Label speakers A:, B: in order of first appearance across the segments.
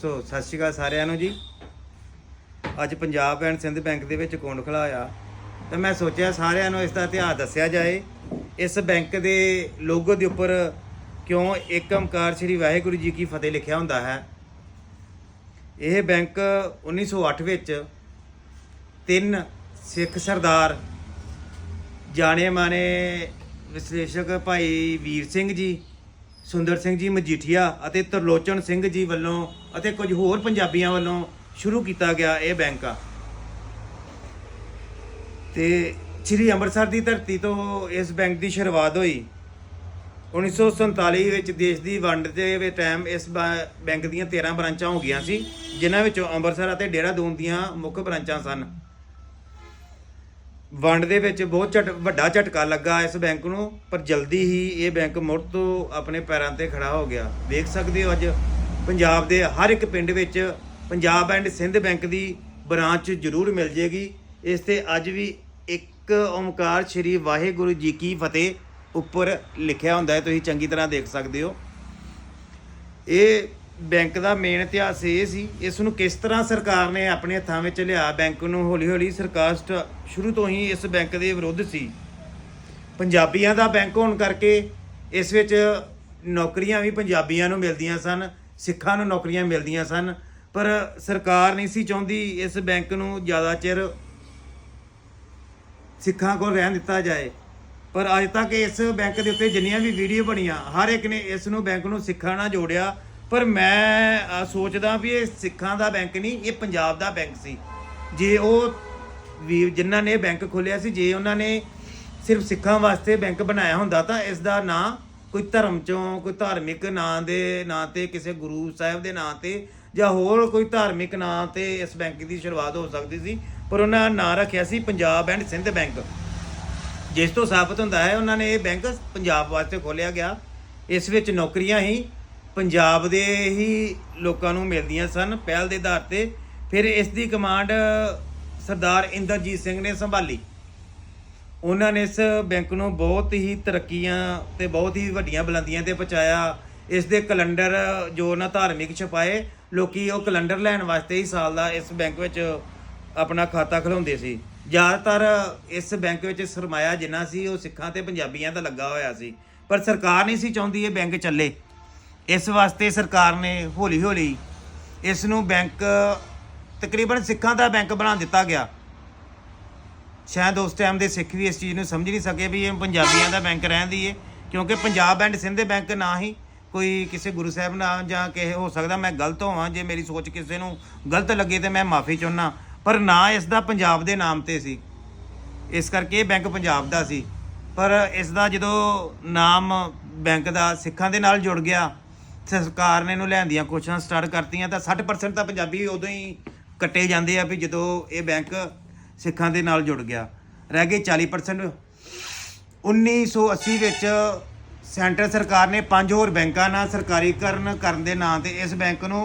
A: ਸੋ, ਸਤਿ ਸ਼੍ਰੀ ਅਕਾਲ ਸਾਰਿਆਂ ਨੂੰ ਜੀ। ਅੱਜ ਪੰਜਾਬ ਐਂਡ ਸਿੰਧ ਬੈਂਕ ਦੇ ਵਿੱਚ ਅਕਾਊਂਟ ਖੁਲਾਇਆ ਤਾਂ ਮੈਂ ਸੋਚਿਆ ਸਾਰਿਆਂ ਨੂੰ ਇਸ ਦਾ ਇਤਿਹਾਸ ਦੱਸਿਆ ਜਾਏ। ਇਸ ਬੈਂਕ ਦੇ ਲੋਗੋ ਦੇ ਉੱਪਰ ਕਿਉਂ ਇੱਕ ਓਮਕਾਰ ਸ੍ਰੀ ਵਾਹਿਗੁਰੂ ਜੀ ਕੀ ਫਤਿਹ ਲਿਖਿਆ ਹੁੰਦਾ ਹੈ? ਇਹ ਬੈਂਕ 1908 ਵਿੱਚ ਤਿੰਨ ਸਿੱਖ ਸਰਦਾਰ ਜਾਣੇ ਮਾਣੇ ਵਿਸ਼ਲੇਸ਼ਕ ਭਾਈ ਵੀਰ ਸਿੰਘ ਜੀ ਸੁੰਦਰ ਸਿੰਘ ਜੀ ਮਜੀਠੀਆ ਅਤੇ ਤਰਲੋਚਨ ਸਿੰਘ ਜੀ ਵੱਲੋਂ ਅਤੇ ਕੁਝ ਹੋਰ ਪੰਜਾਬੀਆਂ ਵੱਲੋਂ ਸ਼ੁਰੂ ਕੀਤਾ ਗਿਆ ਇਹ ਬੈਂਕ। ਆ ਤੇ ਸ੍ਰੀ ਅੰਮ੍ਰਿਤਸਰ ਦੀ ਧਰਤੀ ਤੋਂ ਇਸ ਬੈਂਕ ਦੀ ਸ਼ੁਰੂਆਤ ਹੋਈ। 1947 ਵਿੱਚ ਦੇਸ਼ ਦੀ ਵੰਡ ਦੇ ਟਾਈਮ ਇਸ ਬੈ- ਬੈਂਕ ਦੀਆਂ 13 ਬ੍ਰਾਂਚਾਂ ਹੋ ਗਈਆਂ ਸੀ, ਜਿਨ੍ਹਾਂ ਵਿੱਚੋਂ ਅੰਮ੍ਰਿਤਸਰ ਅਤੇ ਡੇਰਾਦੂਨ ਦੀਆਂ ਮੁੱਖ ਬ੍ਰਾਂਚਾਂ ਸਨ। ਵੰਡ ਦੇ ਵਿੱਚ ਬਹੁਤ ਝਟ, ਵੱਡਾ ਝਟਕਾ ਲੱਗਾ ਇਸ ਬੈਂਕ ਨੂੰ, ਪਰ ਜਲਦੀ ਹੀ ਇਹ ਬੈਂਕ ਮੁੜ ਤੋਂ ਆਪਣੇ ਪੈਰਾਂ ਤੇ ਖੜਾ ਹੋ ਗਿਆ। ਵੇਖ ਸਕਦੇ ਹੋ ਅੱਜ ਪੰਜਾਬ ਦੇ ਹਰ ਇੱਕ ਪਿੰਡ ਵਿੱਚ ਪੰਜਾਬ ਐਂਡ ਸਿੰਧ ਬੈਂਕ ਦੀ ਬ੍ਰਾਂਚ ਜ਼ਰੂਰ ਮਿਲ ਜੇਗੀ। ਇਸ ਤੇ ਅੱਜ ਵੀ ਇੱਕ ਓਮਕਾਰ ਸ੍ਰੀ ਵਾਹਿਗੁਰੂ ਜੀ ਕੀ ਫਤਿਹ ਉੱਪਰ ਲਿਖਿਆ ਹੁੰਦਾ ਹੈ, ਤੁਸੀਂ ਚੰਗੀ ਤਰ੍ਹਾਂ ਦੇਖ ਸਕਦੇ ਹੋ। ਇਹ ਬੈਂਕ ਦਾ ਮੇਨ ਇਤਿਹਾਸ ਇਹ ਸੀ, ਇਸ ਨੂੰ ਕਿਸ ਤਰ੍ਹਾਂ ਸਰਕਾਰ ਨੇ ਆਪਣੇ ਹੱਥਾਂ ਵਿੱਚ ਲਿਆ, ਬੈਂਕ ਨੂੰ ਹੌਲੀ ਹੌਲੀ ਸਰਕਾਰ ਸ਼ੁਰੂ ਤੋਂ ਹੀ ਇਸ ਬੈਂਕ ਦੇ ਵਿਰੁੱਧ ਸੀ। ਪੰਜਾਬੀਆਂ ਦਾ ਬੈਂਕ ਹੋਣ ਕਰਕੇ ਇਸ ਵਿੱਚ ਨੌਕਰੀਆਂ ਵੀ ਪੰਜਾਬੀਆਂ ਨੂੰ ਮਿਲਦੀਆਂ ਸਨ, ਸਿੱਖਾਂ ਨੂੰ ਨੌਕਰੀਆਂ ਮਿਲਦੀਆਂ ਸਨ, ਪਰ ਸਰਕਾਰ ਨਹੀਂ ਸੀ ਚਾਹੁੰਦੀ ਇਸ ਬੈਂਕ ਨੂੰ ਜ਼ਿਆਦਾ ਚਿਰ ਸਿੱਖਾਂ ਕੋਲ ਰਹਿਣ ਦਿੱਤਾ ਜਾਏ। ਪਰ ਅੱਜ ਤੱਕ ਇਸ ਬੈਂਕ ਦੇ ਉੱਤੇ ਜਿੰਨੀਆਂ ਵੀ ਵੀਡੀਓ ਬਣੀਆਂ, ਹਰ ਇੱਕ ਨੇ ਇਸ ਨੂੰ ਬੈਂਕ ਨੂੰ ਸਿੱਖਾਂ ਨਾਲ ਜੋੜਿਆ ਪਰ ਮੈਂ ਸੋਚਦਾ ਵੀ ਇਹ ਸਿੱਖਾਂ ਦਾ ਬੈਂਕ ਨਹੀਂ, ਇਹ ਪੰਜਾਬ ਦਾ ਬੈਂਕ ਸੀ। ਜੇ ਉਹ ਵੀ, ਜਿਨ੍ਹਾਂ ਨੇ ਬੈਂਕ ਖੋਲਿਆ ਸੀ, ਜੇ ਉਹਨਾਂ ਨੇ ਸਿਰਫ ਸਿੱਖਾਂ ਵਾਸਤੇ ਬੈਂਕ ਬਣਾਇਆ ਹੁੰਦਾ, ਤਾਂ ਇਸ ਦਾ ਨਾਂ ਕੋਈ ਧਰਮ ਚੋਂ, ਕੋਈ ਧਾਰਮਿਕ ਨਾਂ ਦੇ, ਨਾਂ ਤੇ ਕਿਸੇ ਗੁਰੂ ਸਾਹਿਬ ਦੇ ਨਾਂ ਤੇ ਜਾਂ ਹੋਰ ਕੋਈ ਧਾਰਮਿਕ ਨਾਂ ਤੇ ਇਸ ਬੈਂਕ ਦੀ ਸ਼ੁਰੂਆਤ ਹੋ ਸਕਦੀ ਸੀ, ਪਰ ਉਹਨਾਂ ਨਾਂ ਰੱਖਿਆ ਸੀ ਪੰਜਾਬ ਐਂਡ ਸਿੰਧ ਬੈਂਕ। ਜਿਸ ਤੋਂ ਸਾਬਤ ਹੁੰਦਾ ਹੈ, ਉਹਨਾਂ ਨੇ ਇਹ ਬੈਂਕ ਪੰਜਾਬ ਵਾਸਤੇ ਖੋਲਿਆ ਗਿਆ। ਇਸ ਵਿੱਚ ਨੌਕਰੀਆਂ ਹੀ ਪੰਜਾਬ ਦੇ ਹੀ ਲੋਕਾਂ ਨੂੰ ਮਿਲਦੀਆਂ ਸਨ ਪਹਿਲ ਦੇ ਆਧਾਰ ਤੇ। ਫਿਰ ਇਸ ਦੀ ਕਮਾਂਡ ਸਰਦਾਰ ਇੰਦਰਜੀਤ ਸਿੰਘ ਨੇ ਸੰਭਾਲੀ। ਉਹਨਾਂ ਨੇ ਇਸ ਬੈਂਕ ਨੂੰ ਬਹੁਤ ਹੀ ਤਰੱਕੀਆਂ ਤੇ ਬਹੁਤ ਹੀ ਵੱਡੀਆਂ ਬੁਲੰਦੀਆਂ ਤੇ ਪਹੁੰਚਾਇਆ। ਇਸ ਦੇ ਕੈਲੰਡਰ ਜੋ ਉਹਨਾਂ ਧਾਰਮਿਕ ਛਪਾਏ, ਲੋਕੀ ਉਹ ਕੈਲੰਡਰ ਲੈਣ ਵਾਸਤੇ ਹੀ ਸਾਲ ਦਾ ਇਸ ਬੈਂਕ ਵਿੱਚ ਆਪਣਾ ਖਾਤਾ ਖੁਲਾਉਂਦੇ ਸੀ। ਜ਼ਿਆਦਾਤਰ ਇਸ ਬੈਂਕ ਵਿੱਚ ਸਰਮਾਇਆ ਜਿੰਨਾ ਸੀ, ਉਹ ਸਿੱਖਾਂ ਤੇ ਪੰਜਾਬੀਆਂ ਦਾ ਲੱਗਾ ਹੋਇਆ ਸੀ। ਪਰ ਸਰਕਾਰ ਨਹੀਂ ਸੀ ਚਾਹੁੰਦੀ ਇਹ ਬੈਂਕ ਚੱਲੇ। ਇਸ ਵਾਸਤੇ ਸਰਕਾਰ ਨੇ ਹੌਲੀ ਹੌਲੀ ਇਸ ਨੂੰ ਬੈਂਕ, ਤਕਰੀਬਨ ਸਿੱਖਾਂ ਦਾ ਬੈਂਕ ਬਣਾ ਦਿੱਤਾ ਗਿਆ। ਸ਼ਾਇਦ ਉਸ ਟਾਈਮ ਦੇ ਸਿੱਖ ਵੀ ਇਸ ਚੀਜ਼ ਨੂੰ ਸਮਝ ਨਹੀਂ ਸਕੇ ਵੀ ਇਹ ਪੰਜਾਬੀਆਂ ਦਾ ਬੈਂਕ ਰਹਿੰਦੀ ਏ, ਕਿਉਂਕਿ ਪੰਜਾਬ ਐਂਡ ਸਿੰਧ ਬੈਂਕ ਨਾ ਹੀ ਕੋਈ ਕਿਸੇ ਗੁਰੂ ਸਾਹਿਬ ਨਾਲ ਜਾਂ ਕਿਸੇ ਹੋ ਸਕਦਾ ਮੈਂ ਗਲਤ ਹੋਵਾਂ, ਜੇ ਮੇਰੀ ਸੋਚ ਕਿਸੇ ਨੂੰ ਗਲਤ ਲੱਗੇ ਤੇ ਮੈਂ ਮਾਫੀ ਚਾਹੁੰਦਾ ਪਰ ਨਾ ਇਸ ਦਾ ਪੰਜਾਬ ਦੇ ਨਾਮ ਤੇ ਸੀ। ਇਸ ਕਰਕੇ ਇਹ ਬੈਂਕ ਪੰਜਾਬ ਦਾ ਸੀ। ਪਰ ਇਸ ਦਾ ਜਦੋਂ ਨਾਮ ਬੈਂਕ ਦਾ ਸਿੱਖਾਂ ਦੇ ਨਾਲ ਜੁੜ ਗਿਆ ਸਰਕਾਰ ਨੇ ਇਹਨੂੰ ਲੈਣ ਦੀਆਂ ਕੋਸ਼ਿਸ਼ਾਂ ਸਟਾਰਟ ਕਰਤੀਆਂ, ਤਾਂ 60% ਤਾਂ ਪੰਜਾਬੀ ਉਦੋਂ ਹੀ ਕੱਟੇ ਜਾਂਦੇ ਆ ਵੀ ਜਦੋਂ ਇਹ ਬੈਂਕ ਸਿੱਖਾਂ ਦੇ ਨਾਲ ਜੁੜ ਗਿਆ। ਰਹਿ ਗਏ 40% 1980 ਵਿੱਚ ਸੈਂਟਰ ਸਰਕਾਰ ਨੇ ਪੰਜ ਹੋਰ ਬੈਂਕਾਂ ਨਾਲ ਸਰਕਾਰੀਕਰਨ ਕਰਨ ਦੇ ਨਾਂ ਤੇ ਇਸ ਬੈਂਕ ਨੂੰ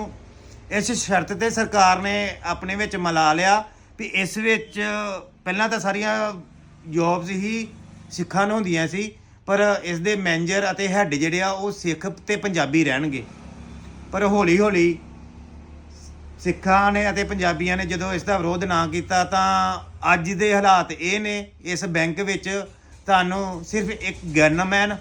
A: ਇਸ ਸ਼ਰਤ ਤੇ ਸਰਕਾਰ ਨੇ ਆਪਣੇ ਵਿੱਚ ਮਿਲਾ ਲਿਆ ਵੀ ਇਸ ਵਿੱਚ ਪਹਿਲਾਂ ਤਾਂ ਸਾਰੀਆਂ ਜੌਬਸ ਹੀ ਸਿੱਖਾਂ ਨੂੰ ਹੁੰਦੀਆਂ ਸੀ। ਪਰ ਇਸ ਦੇ ਮੈਨੇਜਰ ਅਤੇ ਹੈੱਡ ਜਿਹੜੇ ਆ, ਉਹ ਸਿੱਖ ਤੇ ਪੰਜਾਬੀ ਰਹਿਣਗੇ। ਪਰ ਹੌਲੀ ਹੌਲੀ ਸਿੱਖਾਂ ਨੇ ਅਤੇ ਪੰਜਾਬੀਆਂ ਨੇ ਜਦੋਂ ਇਸ ਦਾ ਵਿਰੋਧ ਨਾ ਕੀਤਾ, ਤਾਂ ਅੱਜ ਦੇ ਹਾਲਾਤ ਇਹ ਨੇ, ਇਸ ਬੈਂਕ ਵਿੱਚ ਤੁਹਾਨੂੰ ਸਿਰਫ ਇੱਕ ਗਨਮੈਨ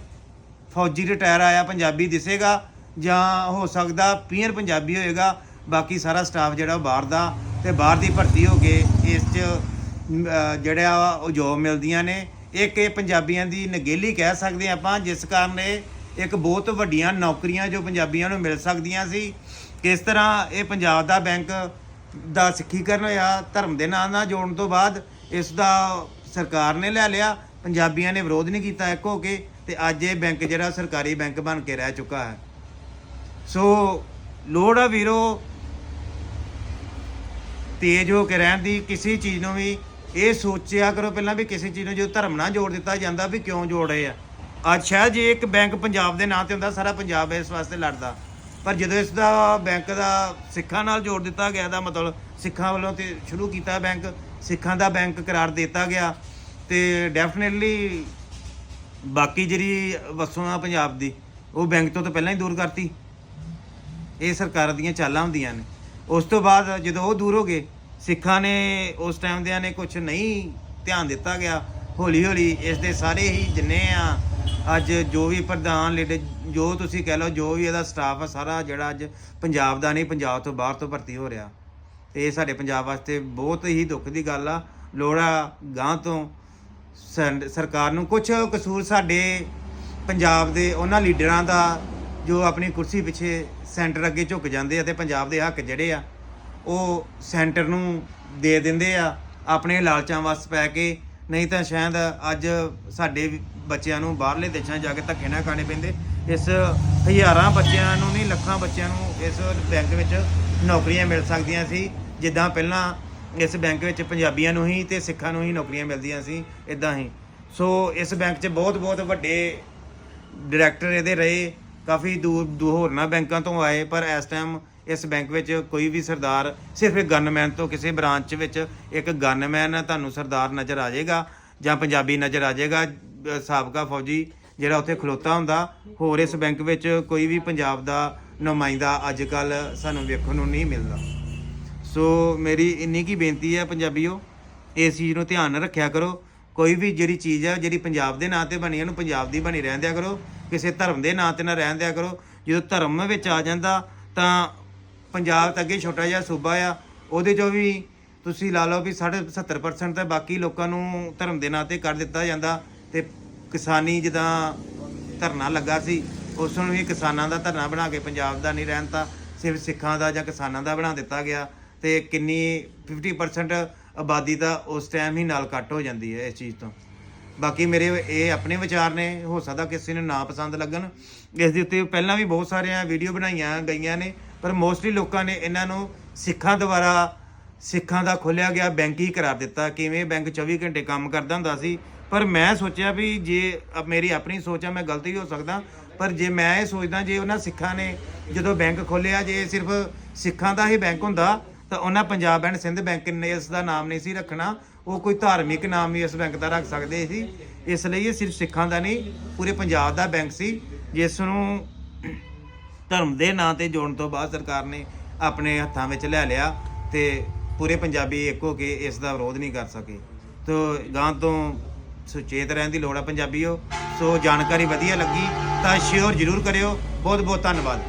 A: ਫੌਜੀ ਰਿਟਾਇਰ ਆਇਆ ਪੰਜਾਬੀ ਦਿਸੇਗਾ, ਜਾਂ ਹੋ ਸਕਦਾ ਪੀਅਰ ਪੰਜਾਬੀ ਹੋਏਗਾ, ਬਾਕੀ ਸਾਰਾ ਸਟਾਫ ਜਿਹੜਾ ਉਹ ਬਾਹਰ ਦਾ ਤੇ ਬਾਹਰ ਦੀ ਭਰਤੀ ਹੋ ਕੇ ਇਸ 'ਚ ਜਿਹੜਾ ਵਾ ਉਹ ਜੋਬ ਮਿਲਦੀਆਂ ਨੇ। ਇੱਕ ਇਹ ਪੰਜਾਬੀਆਂ ਦੀ ਨਗੇਲੀ ਕਹਿ ਸਕਦੇ ਆਪਾਂ, ਜਿਸ ਕਾਰਨ ਇਹ ਇੱਕ ਬਹੁਤ ਵੱਡੀਆਂ ਨੌਕਰੀਆਂ ਜੋ ਪੰਜਾਬੀਆਂ ਨੂੰ ਮਿਲ ਸਕਦੀਆਂ ਸੀ। ਕਿਸ ਤਰ੍ਹਾਂ ਇਹ ਪੰਜਾਬ ਦਾ ਬੈਂਕ ਦਾ ਸਿੱਖੀਕਰਨ ਹੋਇਆ, ਧਰਮ ਦੇ ਨਾਂ ਨਾਲ ਜੋੜਨ ਤੋਂ ਬਾਅਦ ਇਸ ਦਾ ਸਰਕਾਰ ਨੇ ਲੈ ਲਿਆ। ਪੰਜਾਬੀਆਂ ਨੇ ਵਿਰੋਧ ਨਹੀਂ ਕੀਤਾ ਇੱਕ ਹੋ ਕੇ ਤੇ ਅੱਜ ਇਹ ਬੈਂਕ ਜਿਹੜਾ ਸਰਕਾਰੀ ਬੈਂਕ ਬਣ ਕੇ ਰਹਿ ਚੁੱਕਾ ਹੈ। ਸੋ ਲੋੜ ਆ ਵੀਰੋ, ਤੇਜ਼ ਹੋ ਕੇ ਰਹਿਣ ਦੀ, ਕਿਸੇ ਚੀਜ਼ ਨੂੰ ਵੀ ਇਹ ਸੋਚਿਆ ਕਰੋ ਪਹਿਲਾਂ ਵੀ ਕਿਸੇ ਚੀਜ਼ ਨੂੰ ਜੋ ਧਰਮ ਨਾਲ ਜੋੜ ਦਿੱਤਾ ਜਾਂਦਾ ਵੀ ਕਿਉਂ ਜੋੜ ਰਹੇ ਆ। ਅੱਜ ਸ਼ਾਇਦ ਜੇ ਇੱਕ ਬੈਂਕ ਪੰਜਾਬ ਦੇ ਨਾਂ ਤੇ ਹੁੰਦਾ, ਸਾਰਾ ਪੰਜਾਬ ਇਸ ਵਾਸਤੇ ਲੜਦਾ। ਪਰ ਜਦੋਂ ਇਸ ਦਾ ਬੈਂਕ ਦਾ ਸਿੱਖਾਂ ਨਾਲ ਜੋੜ ਦਿੱਤਾ ਗਿਆ ਦਾ ਮਤਲਬ ਸਿੱਖਾਂ ਵੱਲੋਂ ਤੇ ਸ਼ੁਰੂ ਕੀਤਾ ਬੈਂਕ, ਸਿੱਖਾਂ ਦਾ ਬੈਂਕ ਕਰਾਰ ਦਿੱਤਾ ਗਿਆ ਤੇ ਡੈਫੀਨਿਟਲੀ ਬਾਕੀ ਜਿਹੜੀ ਵਸੋਂ ਆ ਪੰਜਾਬ ਦੀ, ਉਹ ਬੈਂਕ ਤੋਂ ਤਾਂ ਪਹਿਲਾਂ ਹੀ ਦੂਰ ਕਰਤੀ। ਇਹ ਸਰਕਾਰ ਦੀਆਂ ਚਾਲਾਂ ਹੁੰਦੀਆਂ ਨੇ। ਉਸ ਤੋਂ ਬਾਅਦ ਜਦੋਂ ਉਹ ਦੂਰ ਹੋ ਗਏ ਸਿੱਖਾਂ ਨੇ ਉਸ ਟਾਈਮ ਦਿਆਂ ਨੇ ਕੁਝ ਨਹੀਂ ਧਿਆਨ ਦਿੱਤਾ ਗਿਆ। ਹੌਲੀ ਹੌਲੀ ਇਸ ਦੇ ਸਾਰੇ ਹੀ ਜਿੰਨੇ ਆ, ਅੱਜ ਜੋ ਵੀ ਪ੍ਰਧਾਨ ਲੀਡਰ ਜੋ ਤੁਸੀਂ ਕਹਿ ਲਓ, ਜੋ ਵੀ ਇਹਦਾ ਸਟਾਫ ਆ, ਸਾਰਾ ਜਿਹੜਾ ਅੱਜ ਪੰਜਾਬ ਦਾ ਨਹੀਂ, ਪੰਜਾਬ ਤੋਂ ਬਾਹਰ ਤੋਂ ਭਰਤੀ ਹੋ ਰਿਹਾ। ਤੇ ਇਹ ਸਾਡੇ ਪੰਜਾਬ ਵਾਸਤੇ ਬਹੁਤ ਹੀ ਦੁੱਖ ਦੀ ਗੱਲ ਆ। ਲੋੜ ਆ ਗਾਂ ਤੋਂ ਸੰ- ਸਰਕਾਰ ਨੂੰ ਕੁਝ ਕਸੂਰ ਸਾਡੇ ਪੰਜਾਬ ਦੇ ਉਹਨਾਂ ਲੀਡਰਾਂ ਦਾ ਜੋ ਆਪਣੀ ਕੁਰਸੀ ਪਿੱਛੇ ਸੈਂਟਰ ਅੱਗੇ ਝੁਕ ਜਾਂਦੇ ਆ ਤੇ ਪੰਜਾਬ ਦੇ ਹੱਕ ਜਿਹੜੇ ਆ ਉਹ ਸੈਂਟਰ ਨੂੰ ਦੇ ਦਿੰਦੇ ਆ, ਆਪਣੇ ਲਾਲਚਾਂ ਵਸ ਪੈ ਕੇ, ਨਹੀਂ ਤਾਂ ਸ਼ਾਇਦ ਅੱਜ ਸਾਡੇ ਬੱਚਿਆਂ ਨੂੰ ਬਾਹਰਲੇ ਦੇਸ਼ਾਂ ਜਾ ਕੇ ਧੱਕੇ ਨਾ ਖਾਣੇ ਪੈਂਦੇ। ਇਸ ਹਜ਼ਾਰਾਂ ਬੱਚਿਆਂ ਨੂੰ ਨਹੀਂ, ਲੱਖਾਂ ਬੱਚਿਆਂ ਨੂੰ ਇਸ ਬੈਂਕ ਵਿੱਚ ਨੌਕਰੀਆਂ ਮਿਲ ਸਕਦੀਆਂ ਸੀ। ਜਿੱਦਾਂ ਪਹਿਲਾਂ ਇਸ ਬੈਂਕ ਵਿੱਚ ਪੰਜਾਬੀਆਂ ਨੂੰ ਹੀ ਤੇ ਸਿੱਖਾਂ ਨੂੰ ਹੀ ਨੌਕਰੀਆਂ ਮਿਲਦੀਆਂ ਸੀ ਇਦਾਂ ਹੀ। ਸੋ ਇਸ ਬੈਂਕ 'ਚ ਬਹੁਤ ਬਹੁਤ ਵੱਡੇ ਡਾਇਰੈਕਟਰ ਇਹਦੇ ਰਹੇ। ਕਾਫੀ ਦੂਰ ਦੂਰ ਹੋਰਨਾਂ ਬੈਂਕਾਂ ਤੋਂ ਆਏ, ਪਰ ਇਸ ਟਾਈਮ ਇਸ ਬੈਂਕ ਵਿੱਚ ਕੋਈ ਵੀ ਸਰਦਾਰ ਸਿਰਫ ਇੱਕ ਗਨਮੈਨ ਤੋਂ ਕਿਸੇ ਬ੍ਰਾਂਚ ਵਿੱਚ ਇੱਕ ਗਨਮੈਨ ਤੁਹਾਨੂੰ ਸਰਦਾਰ ਨਜ਼ਰ ਆ ਜਾਏਗਾ ਜਾਂ ਪੰਜਾਬੀ ਨਜ਼ਰ ਆ ਜਾਏਗਾ ਸਾਬਕਾ ਫੌਜੀ ਜਿਹੜਾ ਉੱਥੇ ਖਲੋਤਾ ਹੁੰਦਾ। ਹੋਰ ਇਸ ਬੈਂਕ ਵਿੱਚ ਕੋਈ ਵੀ ਪੰਜਾਬ ਦਾ ਨੁਮਾਇੰਦਾ ਅੱਜ ਕੱਲ ਸਾਨੂੰ ਵੇਖਣ ਨੂੰ ਨਹੀਂ ਮਿਲਦਾ। ਸੋ ਮੇਰੀ ਇੰਨੀ ਕੀ ਬੇਨਤੀ ਹੈ ਪੰਜਾਬੀਓ ਇਸ ਚੀਜ਼ ਨੂੰ ਧਿਆਨ ਰੱਖਿਆ ਕਰੋ। ਕੋਈ ਵੀ ਜਿਹੜੀ ਚੀਜ਼ ਹੈ ਜਿਹੜੀ ਪੰਜਾਬ ਦੇ ਨਾਂ ਤੇ ਬਣੀ ਹੈ, ਉਹਨੂੰ ਪੰਜਾਬ ਦੀ ਬਣੀ ਰਹਿਣ ਦਿਆ ਕਰੋ। ਕਿਸੇ ਧਰਮ ਦੇ ਨਾਂ ਤੇ ਨਾ ਰਹਿਣ ਦਿਆ ਕਰੋ। ਜਦੋਂ ਧਰਮ ਵਿੱਚ ਆ ਜਾਂਦਾ ਤਾਂ ਪੰਜਾਬ ਤਾਂ ਅੱਗੇ ਛੋਟਾ ਜਿਹਾ ਸੂਬਾ ਆ, ਉਹਦੇ ਚੋਂ ਵੀ ਤੁਸੀਂ ਲਾ ਲਓ ਵੀ ਸਾਢੇ 70% ਤਾਂ ਬਾਕੀ ਲੋਕਾਂ ਨੂੰ ਧਰਮ ਦੇ ਨਾਂ ਤੇ ਕਰ ਦਿੱਤਾ ਜਾਂਦਾ ਤੇ ਕਿਸਾਨੀ ਜਿੱਦਾਂ ਧਰਨਾ ਲੱਗਾ ਸੀ, ਉਸ ਨੂੰ ਵੀ ਕਿਸਾਨਾਂ ਦਾ ਧਰਨਾ ਬਣਾ ਕੇ ਪੰਜਾਬ ਦਾ ਨਹੀਂ ਰਹਿਣ ਤਾਂ ਸਿਰਫ ਸਿੱਖਾਂ ਦਾ ਜਾਂ ਕਿਸਾਨਾਂ ਦਾ ਬਣਾ ਦਿੱਤਾ ਗਿਆ ਤੇ ਕਿੰਨੀ 50% ਆਬਾਦੀ ਤਾਂ ਉਸ ਟਾਈਮ ਹੀ ਨਾਲ ਕੱਟ ਹੋ ਜਾਂਦੀ ਹੈ ਇਸ ਚੀਜ਼ ਤੋਂ। ਬਾਕੀ ਮੇਰੇ ਇਹ ਆਪਣੇ ਵਿਚਾਰ ਨੇ, ਹੋ ਸਕਦਾ ਕਿਸੇ ਨੂੰ ਨਾ ਪਸੰਦ ਲੱਗਣ। ਇਸ ਦੇ ਉੱਤੇ ਪਹਿਲਾਂ ਵੀ ਬਹੁਤ ਸਾਰੀਆਂ ਵੀਡੀਓ ਬਣਾਈਆਂ ਗਈਆਂ ਨੇ ਪਰ ਮੋਸਟਲੀ ਲੋਕਾਂ ਨੇ ਇਹਨਾਂ ਨੂੰ ਸਿੱਖਾਂ ਦੁਆਰਾ ਸਿੱਖਾਂ ਦਾ ਖੋਲਿਆ ਗਿਆ ਬੈਂਕ ਹੀ ਕਰਾ ਦਿੱਤਾ। ਕਿਵੇਂ ਬੈਂਕ 24 ਘੰਟੇ ਕੰਮ ਕਰਦਾ ਹੁੰਦਾ ਸੀ। ਪਰ ਮੈਂ ਸੋਚਿਆ ਵੀ ਜੇ ਮੇਰੀ ਆਪਣੀ ਸੋਚ ਆ, ਮੈਂ ਗਲਤ ਵੀ ਹੋ ਸਕਦਾ। ਪਰ ਜੇ ਮੈਂ ਇਹ ਸੋਚਦਾ, ਜੇ ਉਹਨਾਂ ਸਿੱਖਾਂ ਨੇ ਜਦੋਂ ਬੈਂਕ ਖੋਲਿਆ ਜੇ ਸਿਰਫ ਸਿੱਖਾਂ ਦਾ ਹੀ ਬੈਂਕ ਹੁੰਦਾ, ਤਾਂ ਉਹਨਾਂ ਪੰਜਾਬ ਐਂਡ ਸਿੰਧ ਬੈਂਕ ਨੇ ਇਸ ਦਾ ਨਾਮ ਨਹੀਂ ਸੀ ਰੱਖਣਾ। ਉਹ ਕੋਈ ਧਾਰਮਿਕ ਨਾਮ ਵੀ ਇਸ ਬੈਂਕ ਦਾ ਰੱਖ ਸਕਦੇ ਸੀ। ਇਸ ਲਈ ਇਹ ਸਿਰਫ ਸਿੱਖਾਂ ਦਾ ਨਹੀਂ, ਪੂਰੇ ਪੰਜਾਬ ਦਾ ਬੈਂਕ ਸੀ। ਜਿਸ ਨੂੰ ਧਰਮ ਦੇ ਨਾਂ ਤੇ ਜੋੜਨ ਤੋਂ ਬਾਅਦ ਸਰਕਾਰ ਨੇ ਆਪਣੇ ਹੱਥਾਂ ਵਿੱਚ ਲੈ ਲਿਆ ਤੇ ਪੂਰੇ ਪੰਜਾਬੀ ਇੱਕ ਹੋ ਕੇ ਇਸ ਦਾ ਵਿਰੋਧ ਨਹੀਂ ਕਰ ਸਕੇ। ਤੋ ਗਾਂ ਤੋਂ ਸੁਚੇਤ ਰਹਿਣ ਦੀ ਲੋੜ ਆ ਪੰਜਾਬੀਓ। ਸੋ ਜਾਣਕਾਰੀ ਵਧੀਆ ਲੱਗੀ ਤਾਂ ਸ਼ੇਅਰ ਜ਼ਰੂਰ ਕਰਿਓ। ਬਹੁਤ ਬਹੁਤ ਧੰਨਵਾਦ।